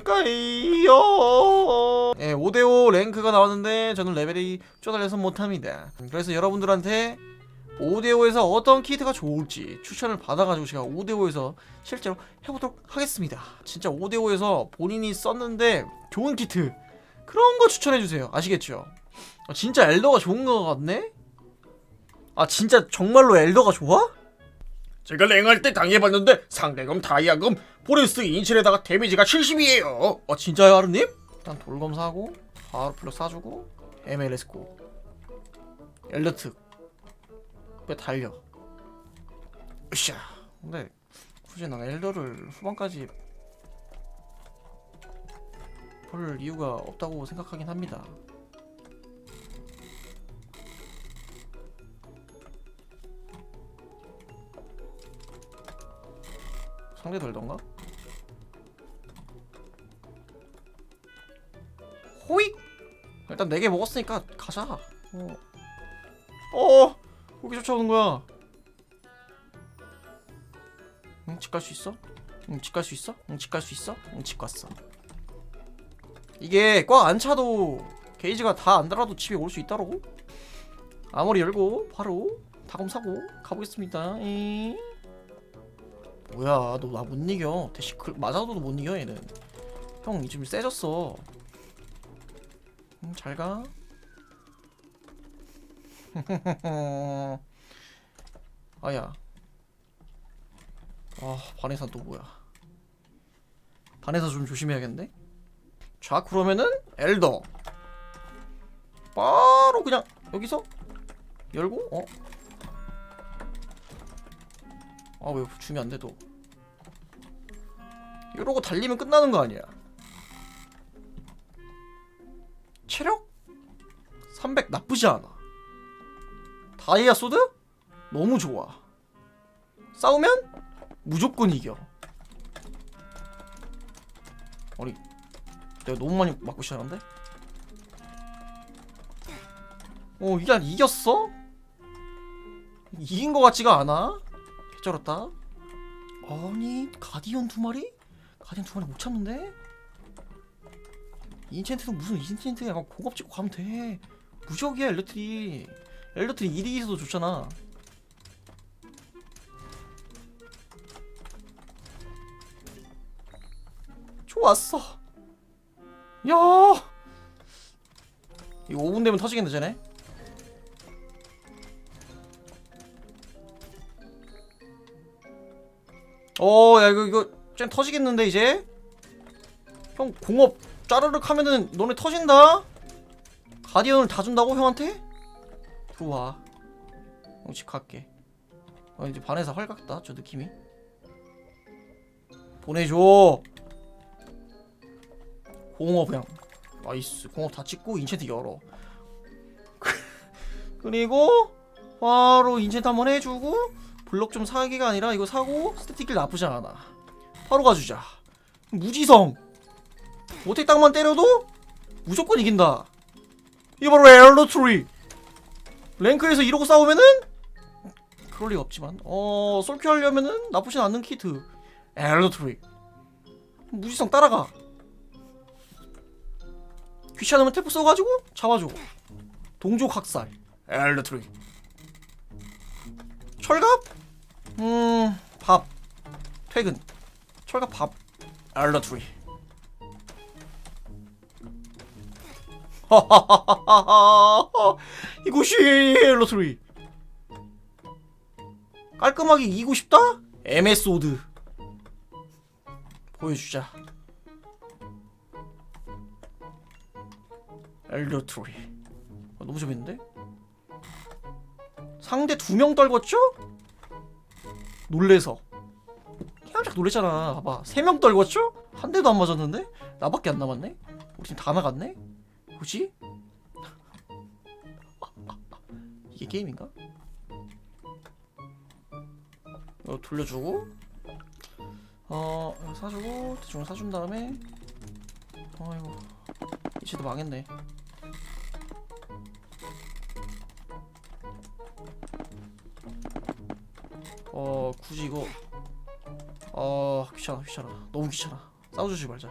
할까요? 예, 5대5 랭크가 나왔는데 저는 레벨이 쪼달려서 못합니다. 그래서 여러분들한테 5대5에서 어떤 키트가 좋을지 추천을 받아가지고 제가 5대5에서 실제로 해보도록 하겠습니다. 진짜 5대5에서 본인이 썼는데 좋은 키트 그런 거 추천해주세요. 아시겠죠? 아, 진짜 엘더가 좋은 거 같네? 아 진짜 정말로 엘더가 좋아? 제가 랭할 때 당해봤는데 상대금 다이아금 포레스트 인실에다가 데미지가 70이에요. 어 진짜요 하루님? 일단 돌검 사고 바로 플럭 사주고 MLS 고. 엘더특 왜 달려. 으쌰. 근데 굳이 난 엘더를 후반까지 볼 이유가 없다고 생각하긴 합니다 상대도 엘던가? 호익! 일단 4개 먹었으니까 가자. 어. 어! 거기 쫓아오는 거야. 응, 집 갈 수 있어? 응, 집 갈 수 있어? 응, 집 갈 수 있어? 응, 집 갔어. 이게 꽉 안 차도 게이지가 다 안 달아도 집에 올 수 있다고? 아무리 열고 바로 다검 사고 가보겠습니다. 잉. 뭐야, 너 나 못 이겨. 대시 그, 맞아도 못 이겨 얘는. 형 지금 세졌어. 음, 잘 가. 아야. 아, 반해산 또 뭐야? 반해사 좀 조심해야겠는데? 자, 그러면은 엘더. 바로 그냥 여기서 열고 어? 아, 왜 주면 안 돼, 또. 이러고 달리면 끝나는 거 아니야? 체력 300 나쁘지 않아. 다이아 소드 너무 좋아. 싸우면 무조건 이겨. 아니 내가 너무 많이 맞고 시작한데? 어안 이겼어? 이긴 거 같지가 않아? 개쩔었다. 아니 가디언 두 마리? 가디언 두 마리 못 참는데? 인챈트는 무슨 인챈트 약간 고급 찍고 가면 돼. 무적이야 엘더트리. 엘더트리 1위에서도 좋잖아. 좋았어. 야! 이거 5분 되면 터지겠네 쟤네 어야 이거 이거 쟤 터지겠는데 이제? 형 공업 짜르륵 하면은 너네 터진다? 가디언을 다 준다고 형한테? 들어와. 형 집 갈게. 어 이제 반에서 헐각다 저 느낌이. 보내줘. 공업 그냥 나이스 공업 다 찍고 인챈트 열어. 그리고 바로 인챈트 한번 해주고 블럭 좀 사기가 아니라 이거 사고 스태틱길 나쁘지 않아 바로 가주자 무지성 오택 땅만 때려도 무조건 이긴다. 이게 바로 엘로트리. 랭크에서 이러고 싸우면은 그럴 리가 없지만 어 솔큐 하려면은 나쁘진 않는 키트. 엘로트리. 무지성 따라가. 귀찮으면 태프 써가지고 잡아줘. 동족 학살. 엘로트리. 철갑? 음, 밥. 퇴근. 철갑 밥. 엘로트리. 이것이 엘러트리 깔끔하게 이기고 싶다? MS 오드 보여주자 엘러트리 아, 너무 재밌는데? 상대 두 명 떨궜죠? 놀래서 깜짝 놀랬잖아 봐봐 세 명 떨궜죠? 한 대도 안 맞았는데? 나밖에 안 남았네? 우리 팀다 나갔네? 뭐지? 이게 게임인가? 이거 돌려주고 어 사주고 대충 사준 다음에 어이구 이제도 망했네 어 굳이 이거 어 귀찮아 귀찮아 너무 귀찮아 싸워주지 말자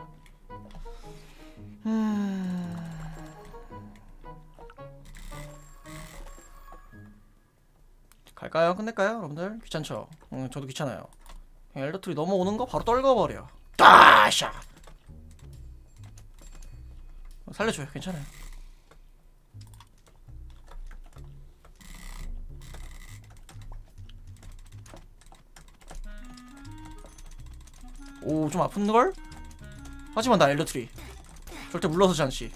음... 갈까요? 끝낼까요? 여러분들? 귀찮죠? 응, 저도 귀찮아요. 엘더트리 넘어오는 거 바로 떨궈버려. 따샤! 살려줘요. 괜찮아요. 오, 좀 아픈걸? 하지만 나 엘더트리. 절대 물러서지 않지.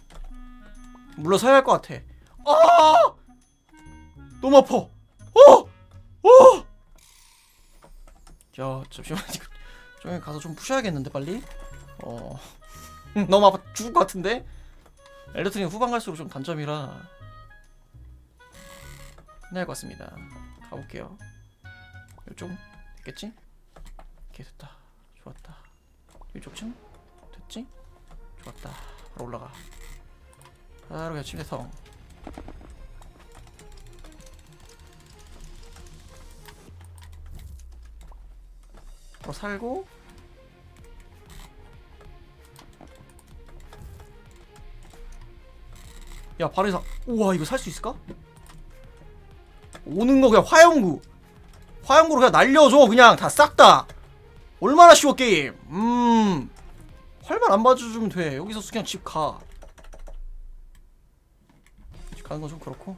물러서야 할 것 같아. 아! 너무 아파. 어! 어! 야, 잠시만. 좀 가서 좀 푸셔야겠는데 빨리. 어. 너무 아파 죽을 것 같은데. 엘더트리 후반 갈수록 좀 단점이라. 끝날 것 같습니다. 가볼게요. 이쪽 됐겠지? 오케이 됐다. 좋았다. 이쪽쯤 됐지? 좋았다. 바로 올라가. 바로 그냥 침대성. 바로 살고. 야 바로 사. 우와 이거 살 수 있을까? 오는 거 그냥 화염구. 화염구로 그냥 날려줘 그냥 다 싹 다. 얼마나 쉬워 게임. 음. 활만 안 봐주면 돼. 여기서 그냥 집 가. 집 가는 건 좀 그렇고.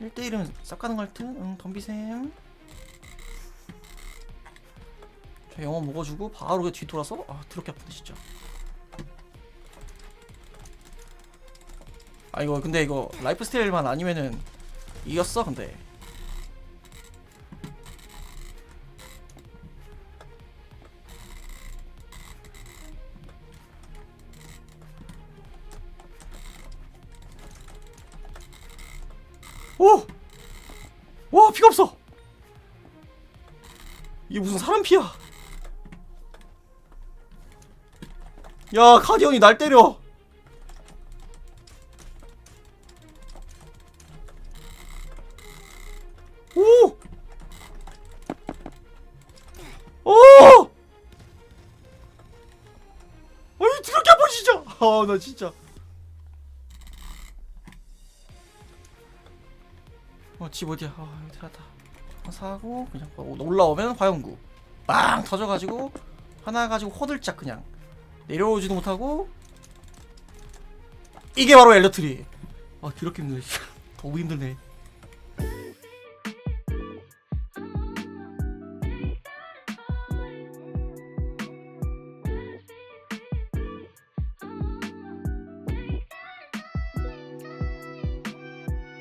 1대1은 싹걸 듯? 응, 덤비셈. 저 영어 먹어주고 바로 그냥 뒤돌아서 아 드럽게 아프네 진짜. 아 이거 근데 이거 라이프 스타일만 아니면은 이겼어 근데. 오! 와 피가 없어. 이게 무슨 사람 피야? 야 가디언이 날 때려. 오! 오! 아이 드럽게 아파 진짜. 아나 진짜. 어, 집 어디야? 아, 여기 들었다. 사고 그냥 어, 올라오면 화염구 빵 터져가지고 하나 가지고 호들짝 그냥 내려오지도 못하고 이게 바로 엘더트리. 아, 그렇게 힘드네. 더 힘드네.